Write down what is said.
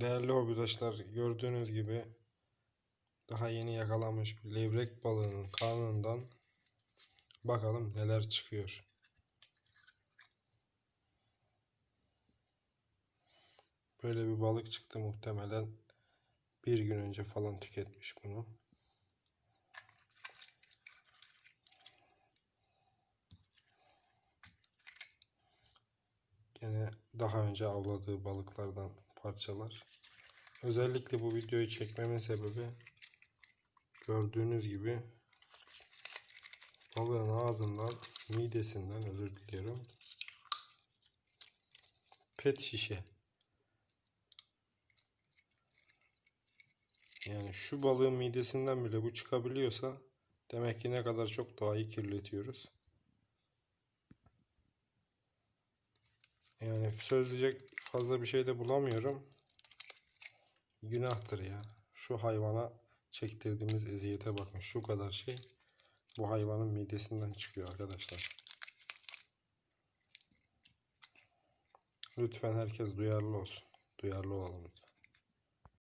Değerli hobidaşlar gördüğünüz gibi daha yeni yakalanmış bir levrek balığının karnından bakalım neler çıkıyor. Böyle bir balık çıktı muhtemelen bir gün önce falan tüketmiş bunu. Gene daha önce avladığı balıklardan parçalar. Özellikle bu videoyu çekmemin sebebi gördüğünüz gibi balığın ağzından, midesinden özür diliyorum. Pet şişe. Yani şu balığın midesinden bile bu çıkabiliyorsa demek ki ne kadar çok doğayı kirletiyoruz. Yani söyleyecek fazla bir şey de bulamıyorum. Günahtır ya. Şu hayvana çektirdiğimiz eziyete bakın. Şu kadar şey bu hayvanın midesinden çıkıyor arkadaşlar. Lütfen herkes duyarlı olsun. Duyarlı olalım lütfen.